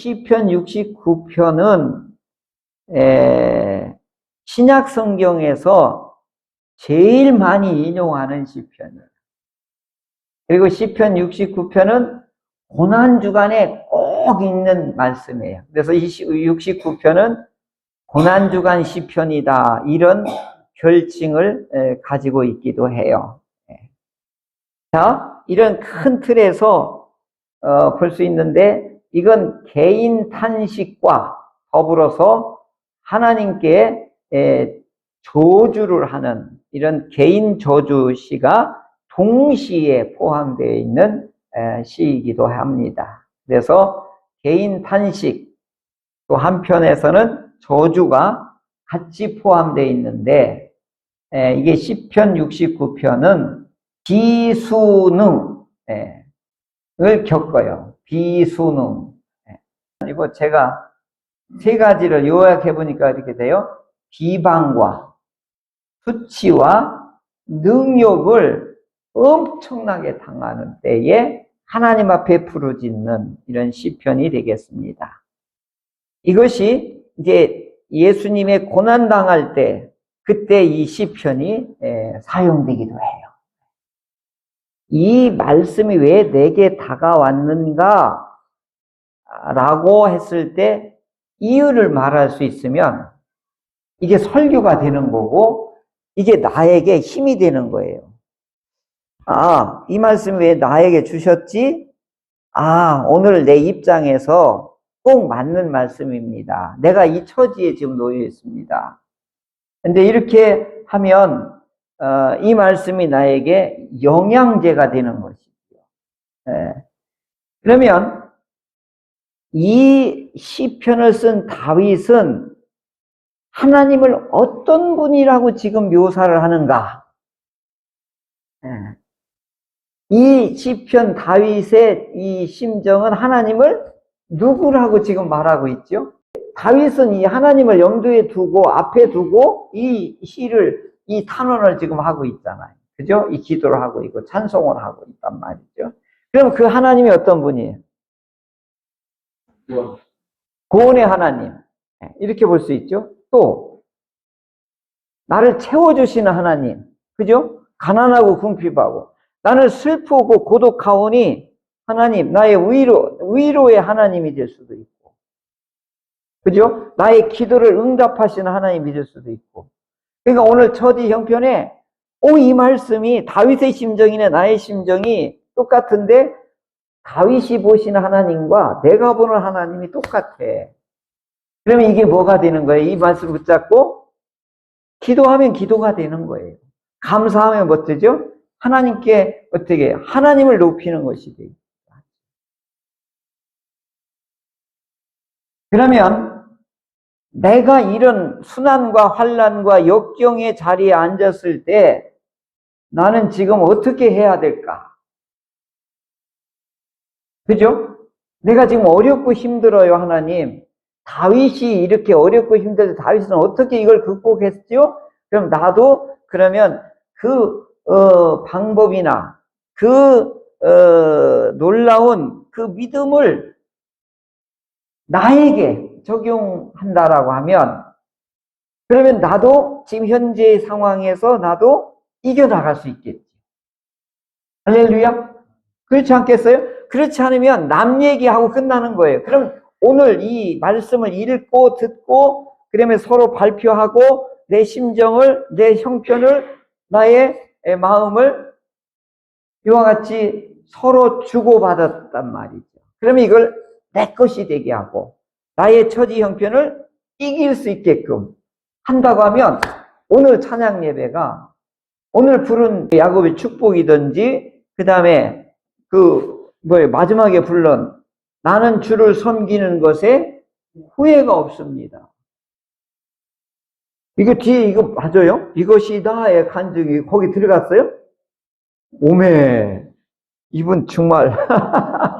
시편 69편은 신약 성경에서 제일 많이 인용하는 시편이에요. 그리고 시편 69편은 고난 주간에 꼭 읽는 말씀이에요. 그래서 이 69편은 고난 주간 시편이다 이런 별칭을 에, 가지고 있기도 해요. 예. 자, 이런 큰 틀에서 어, 볼수 있는데 이건 개인 탄식과 더불어서 하나님께 에, 조주를 하는 이런 개인 저주 시가 동시에 포함되어 있는 에, 시이기도 합니다. 그래서 개인 탄식 또 한편에서는 저주가 같이 포함되어 있는데 에, 이게 시편 69편은 비수능 을 겪어요. 비수능. 그리고 제가 세 가지를 요약해 보니까 이렇게 돼요. 비방과 수치와 능욕을 엄청나게 당하는 때에 하나님 앞에 부르짖는 이런 시편이 되겠습니다. 이것이 이제 예수님의 고난 당할 때 그때 이 시편이 사용되기도 해요. 이 말씀이 왜 내게 다가왔는가? 라고 했을 때 이유를 말할 수 있으면 이게 설교가 되는 거고 이게 나에게 힘이 되는 거예요. 아, 이 말씀이 왜 나에게 주셨지? 아, 오늘 내 입장에서 꼭 맞는 말씀입니다. 내가 이 처지에 지금 놓여 있습니다. 근데 이렇게 하면 어, 이 말씀이 나에게 영양제가 되는 것이죠. 예. 그러면 이 시편을 쓴 다윗은 하나님을 어떤 분이라고 지금 묘사를 하는가? 예. 이 시편 다윗의 이 심정은 하나님을 누구라고 지금 말하고 있죠? 다윗은 이 하나님을 염두에 두고 앞에 두고 이 시를 이 탄원을 지금 하고 있잖아요. 그죠? 이 기도를 하고 있고 찬송을 하고 있단 말이죠. 그럼 그 하나님이 어떤 분이에요? 구원의 하나님. 네, 이렇게 볼 수 있죠. 또 나를 채워주시는 하나님. 그죠? 가난하고 궁핍하고 나를 슬프고 고독하오니 하나님 나의 위로 위로의 하나님이 될 수도 있고 그죠? 나의 기도를 응답하시는 하나님이 될 수도 있고 그러니까 오늘 첫이 형편에 오, 이 말씀이 다윗의 심정이네 나의 심정이 똑같은데 다윗이 보시는 하나님과 내가 보는 하나님이 똑같아. 그러면 이게 뭐가 되는 거예요? 이 말씀 붙잡고 기도하면 기도가 되는 거예요. 감사하면 뭐 되죠? 하나님께 어떻게 하나님을 높이는 것이 돼요. 그러면 내가 이런 순환과 환란과 역경의 자리에 앉았을 때 나는 지금 어떻게 해야 될까? 그죠? 내가 지금 어렵고 힘들어요, 하나님. 다윗이 이렇게 어렵고 힘들때 다윗은 어떻게 이걸 극복했죠? 그럼 나도 그러면 그 어, 방법이나 그 어, 놀라운 그 믿음을 나에게 적용한다라고 하면 그러면 나도 지금 현재의 상황에서 나도 이겨나갈 수 있겠지. 할렐루야? 그렇지 않겠어요? 그렇지 않으면 남 얘기하고 끝나는 거예요. 그럼 오늘 이 말씀을 읽고 듣고 그러면 서로 발표하고 내 심정을, 내 형편을, 나의 마음을 이와 같이 서로 주고받았단 말이죠. 그러면 이걸 내 것이 되게 하고 나의 처지 형편을 이길 수 있게끔 한다고 하면 오늘 찬양 예배가 오늘 부른 야곱의 축복이든지 그 다음에 그 뭐에 마지막에 불른 나는 주를 섬기는 것에 후회가 없습니다. 이거 뒤에 이거 맞아요? 이것이 나의 간증이 거기 들어갔어요? 오메 이분 정말 아,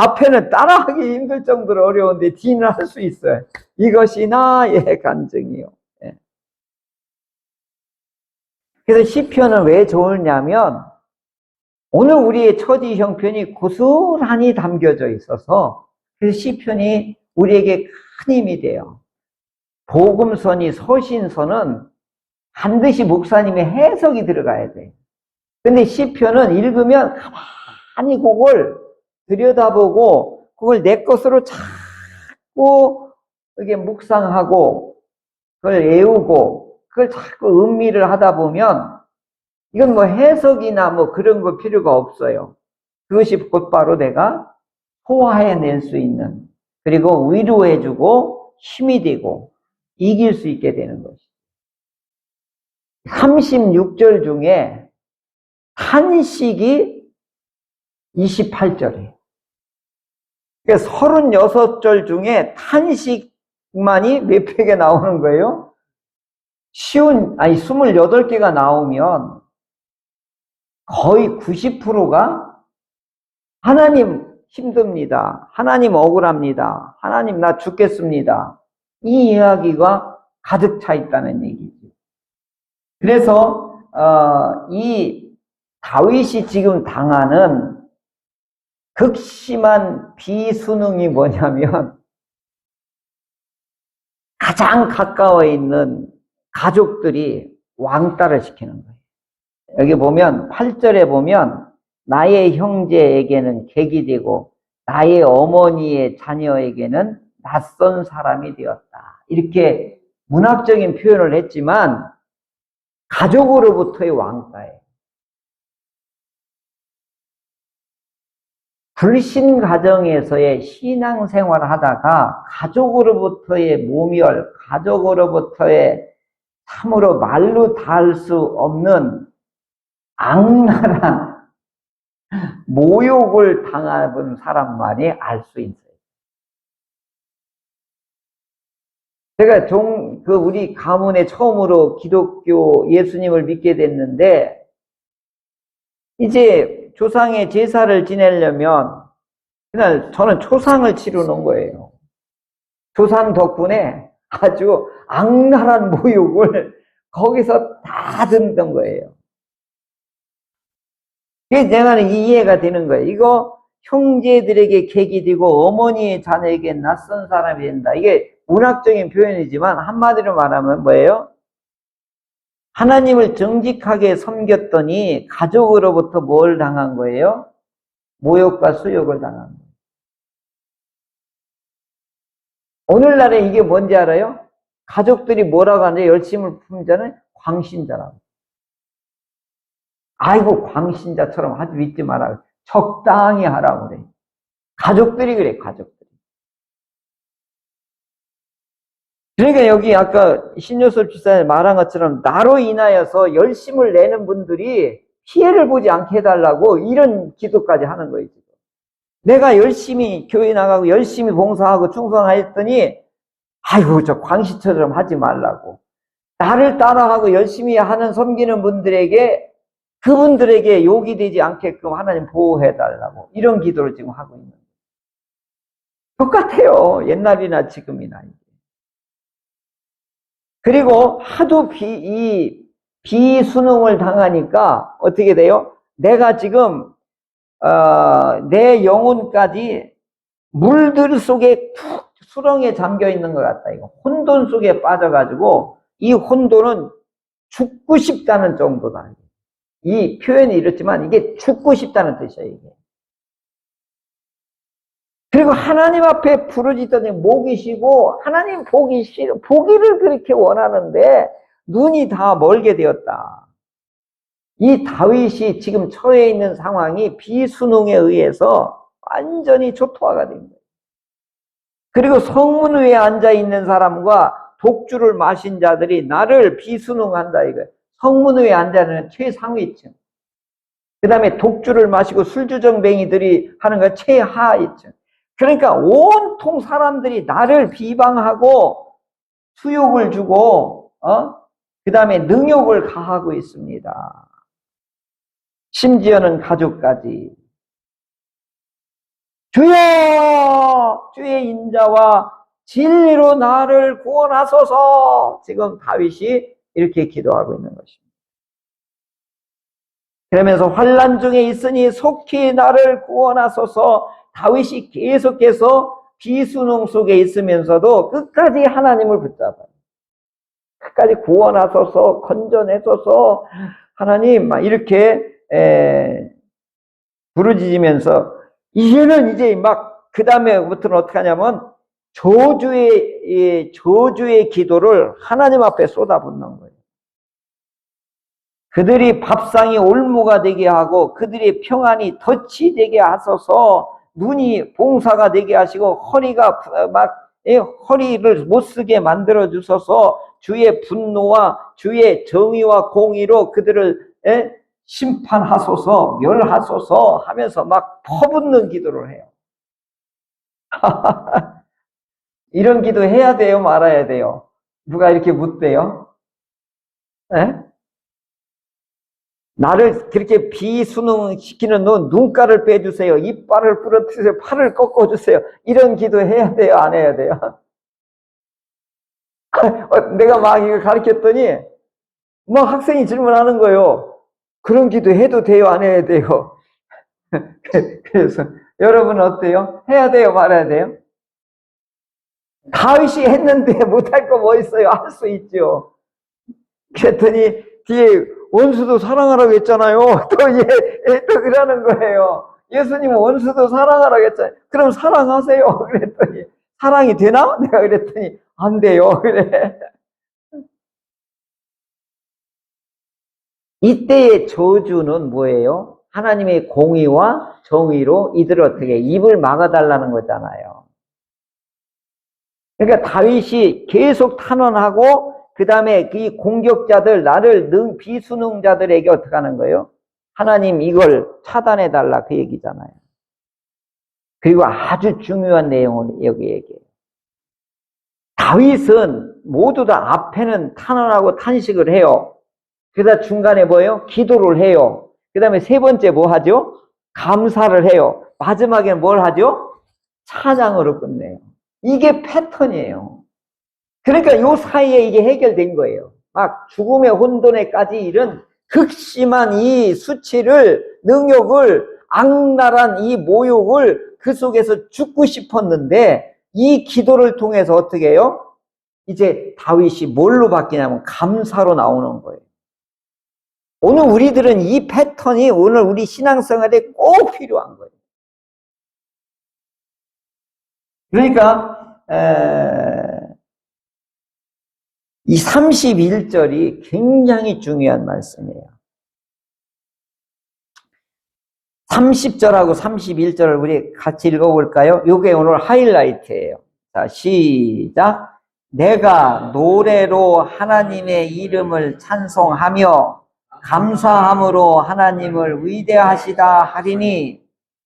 앞에는 따라하기 힘들 정도로 어려운데 뒤는 할 수 있어요. 이것이 나의 간증이요. 예. 그래서 시편은 왜 좋으냐면 오늘 우리의 처지 형편이 고스란히 담겨져 있어서 그 시편이 우리에게 큰 힘이 돼요. 복음선이 서신서는 반드시 목사님의 해석이 들어가야 돼. 근데 시편은 읽으면 가만히 그걸 들여다보고 그걸 내 것으로 자꾸 이게 묵상하고 그걸 외우고 그걸 자꾸 음미를 하다 보면 이건 뭐 해석이나 뭐 그런 거 필요가 없어요. 그것이 곧바로 내가 소화해낼 수 있는 그리고 위로해주고 힘이 되고 이길 수 있게 되는 것이. 36절 중에 탄식이 28절이에요. 그러니까 36절 중에 탄식만이 몇 팩에 나오는 거예요? 쉬운, 아니, 28개가 나오면 거의 90%가 하나님 힘듭니다. 하나님 억울합니다. 하나님 나 죽겠습니다. 이 이야기가 가득 차 있다는 얘기죠. 그래서 어, 이 다윗이 지금 당하는 극심한 비수능이 뭐냐면 가장 가까워 있는 가족들이 왕따를 시키는 거예요. 여기 보면 8절에 보면 나의 형제에게는 객이 되고 나의 어머니의 자녀에게는 낯선 사람이 되었다. 이렇게 문학적인 표현을 했지만 가족으로부터의 왕따예요. 불신 가정에서의 신앙생활을 하다가 가족으로부터의 모멸, 가족으로부터의 참으로 말로 닿을 수 없는 악랄한 모욕을 당해본 사람만이 알 수 있어요. 제가 종, 그 우리 가문에 처음으로 기독교 예수님을 믿게 됐는데, 이제 조상의 제사를 지내려면, 그날 저는 초상을 놓은 거예요. 조상 덕분에 아주 악랄한 모욕을 거기서 다 듣던 거예요. 그래서 내가 이해가 되는 거예요. 이거 형제들에게 객이 되고 어머니의 자녀에게 낯선 사람이 된다. 이게 문학적인 표현이지만 한마디로 말하면 뭐예요? 하나님을 정직하게 섬겼더니 가족으로부터 뭘 당한 거예요? 모욕과 수욕을 당한 거예요. 오늘날에 이게 뭔지 알아요? 가족들이 뭐라고 하는데 열심을 품는 자는 광신자라고. 아이고 광신자처럼 하지 믿지 마라. 적당히 하라고 그래. 가족들이 그래, 가족들이. 그러니까 여기 아까 신요솔 주사님 말한 것처럼 나로 인하여서 열심을 내는 분들이 피해를 보지 않게 해달라고 이런 기도까지 하는 거예요, 지금. 내가 열심히 교회 나가고 열심히 봉사하고 충성하였더니 아이고 저 광시처럼 하지 말라고. 나를 따라하고 열심히 하는 섬기는 분들에게 그분들에게 욕이 되지 않게끔 하나님 보호해 달라고 이런 기도를 지금 하고 있는 거예요. 똑같아요. 옛날이나 지금이나. 그리고 하도 비, 이 비수능을 당하니까 어떻게 돼요? 내가 지금 어, 내 영혼까지 물들 속에 푹 수렁에 잠겨 있는 것 같다. 이거 혼돈 속에 빠져가지고 이 혼돈은 죽고 싶다는 정도다. 이 표현이 이렇지만 이게 죽고 싶다는 뜻이에요, 이게. 그리고 하나님 앞에 부르짖더니 목이 쉬고 하나님 보기 싫어 보기를 그렇게 원하는데 눈이 다 멀게 되었다. 이 다윗이 지금 처해 있는 상황이 비수능에 의해서 완전히 초토화가 된 거예요. 그리고 성문 위에 앉아 있는 사람과 독주를 마신 자들이 나를 비수능한다 이거예요. 성문 위에 앉아 있는 최상위층. 그 다음에 독주를 마시고 술주정뱅이들이 하는 건 최하위층. 그러니까 온통 사람들이 나를 비방하고 수욕을 주고, 어? 그 다음에 능욕을 가하고 있습니다. 심지어는 가족까지. 주여! 주의 인자와 진리로 나를 구원하소서! 지금 다윗이 이렇게 기도하고 있는 것입니다. 그러면서 환란 중에 있으니 속히 나를 구원하소서 다윗이 계속해서 비수능 속에 있으면서도 끝까지 하나님을 붙잡아요. 끝까지 구원하소서, 건져내소서, 하나님, 막 이렇게, 에, 부르짖으면서, 이제는 이제 막, 그 다음에부터는 어떻게 하냐면, 저주의, 이 저주의 기도를 하나님 앞에 쏟아붓는 거예요. 그들이 밥상이 올무가 되게 하고, 그들의 평안이 덫이 되게 하소서, 눈이 봉사가 되게 하시고, 허리가 부- 막, 예, 허리를 못 쓰게 만들어 주소서, 주의 분노와 주의 정의와 공의로 그들을 예, 심판하소서, 멸하소서 하면서 막 퍼붓는 기도를 해요. 이런 기도 해야 돼요, 말아야 돼요? 누가 이렇게 묻대요? 예? 나를 그렇게 비수능시키는 눈, 눈가를 빼주세요. 이빨을 부러뜨리세요. 팔을 꺾어주세요. 이런 기도 해야 돼요? 안 해야 돼요? 어, 내가 막 이거 가르쳤더니, 막 학생이 질문하는 거예요. 그런 기도 해도 돼요? 안 해야 돼요? 그래서, 여러분 어때요? 해야 돼요? 말아야 돼요? 다윗이 했는데 못할 거 뭐 있어요? 할 수 있죠. 그랬더니, 뒤에 원수도 사랑하라고 했잖아요. 또 얘, 얘또 그러는 거예요. 예수님은 원수도 사랑하라고 했잖아요. 그럼 사랑하세요. 그랬더니, 사랑이 되나? 내가 그랬더니, 안 돼요. 그래. 이때의 저주는 뭐예요? 하나님의 공의와 정의로 이들을 어떻게 입을 막아달라는 거잖아요. 그러니까 다윗이 계속 탄원하고 그 다음에 이 공격자들 나를 능 비수능자들에게 어떻게 하는 거예요? 하나님 이걸 차단해 달라 그 얘기잖아요. 그리고 아주 중요한 내용을 여기 얘기해요. 다윗은 모두 다 앞에는 탄원하고 탄식을 해요. 그러다 중간에 뭐예요? 기도를 해요. 그 다음에 세 번째 뭐 하죠? 감사를 해요. 마지막에는 뭘 하죠? 찬양으로 끝내요. 이게 패턴이에요. 그러니까 요 사이에 이게 해결된 거예요. 막 죽음의 혼돈에까지 이른 극심한 이 수치를, 능욕을, 악랄한 이 모욕을 그 속에서 죽고 싶었는데 이 기도를 통해서 어떻게 해요? 이제 다윗이 뭘로 바뀌냐면 감사로 나오는 거예요. 오늘 우리들은 이 패턴이 오늘 우리 신앙생활에 꼭 필요한 거예요. 그러니까 에, 이 31절이 굉장히 중요한 말씀이에요. 30절하고 31절을 우리 같이 읽어볼까요? 이게 오늘 하이라이트예요. 자, 시작. 내가 노래로 하나님의 이름을 찬송하며 감사함으로 하나님을 위대하시다 하리니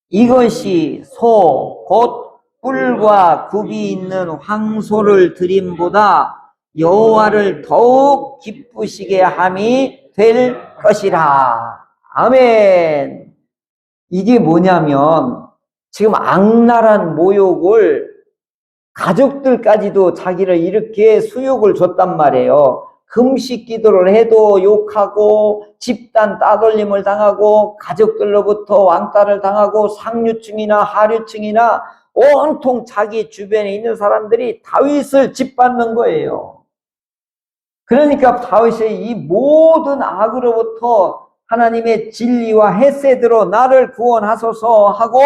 이것이 소, 곧 뿔과 굽이 있는 황소를 드림보다 여호와를 더욱 기쁘시게 함이 될 것이라. 아멘. 이게 뭐냐면 지금 악랄한 모욕을 가족들까지도 자기를 이렇게 수욕을 줬단 말이에요. 금식 기도를 해도 욕하고 집단 따돌림을 당하고 가족들로부터 왕따를 당하고 상류층이나 하류층이나 온통 자기 주변에 있는 사람들이 다윗을 짓밟는 거예요. 그러니까 다윗의 이 모든 악으로부터 하나님의 진리와 헤세드로 나를 구원하소서 하고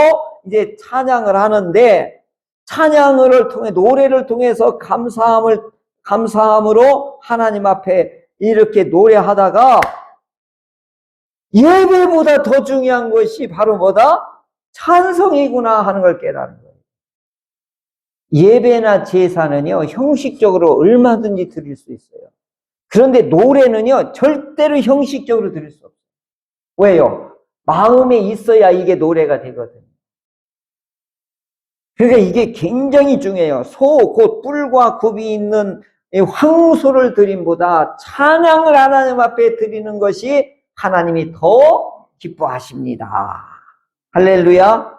이제 찬양을 하는데 찬양을 통해 노래를 통해서 감사함을 감사함으로 하나님 앞에 이렇게 노래하다가 예배보다 더 중요한 것이 바로 뭐다? 찬성이구나 하는 걸 깨달은 거예요. 예배나 제사는요, 형식적으로 얼마든지 드릴 수 있어요. 그런데 노래는요, 절대로 형식적으로 드릴 수 없어요. 왜요? 마음에 있어야 이게 노래가 되거든요. 그러니까 이게 굉장히 중요해요. 소, 곧 뿔과 굽이 있는 이 황소를 드림보다 찬양을 하나님 앞에 드리는 것이 하나님이 더 기뻐하십니다. 할렐루야.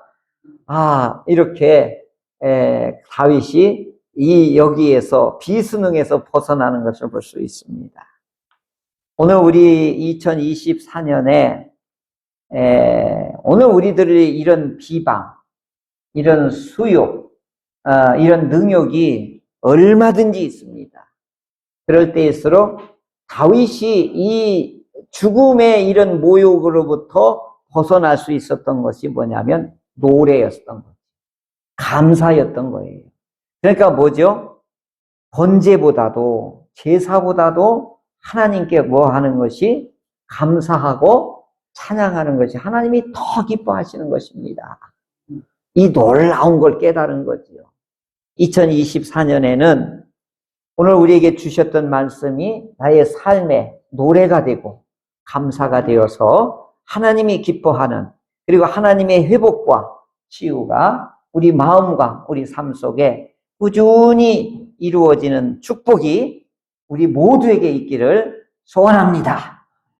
아, 이렇게 에, 다윗이 이 여기에서 비스능에서 벗어나는 것을 볼 수 있습니다. 오늘 우리 2024년에 에, 오늘 우리들의 이런 비방, 이런 수욕, 어, 이런 능욕이 얼마든지 있습니다. 그럴 때일수록 다윗이 이 죽음의 이런 모욕으로부터 벗어날 수 있었던 것이 뭐냐면 노래였던 거죠. 감사였던 거예요. 그러니까 뭐죠? 번제보다도 제사보다도 하나님께 뭐 하는 것이 감사하고 찬양하는 것이 하나님이 더 기뻐하시는 것입니다. 이 놀라운 걸 깨달은 거지요. 2024년에는 오늘 우리에게 주셨던 말씀이 나의 삶의 노래가 되고 감사가 되어서 하나님이 기뻐하는 그리고 하나님의 회복과 치유가 우리 마음과 우리 삶 속에 꾸준히 이루어지는 축복이 우리 모두에게 있기를 소원합니다.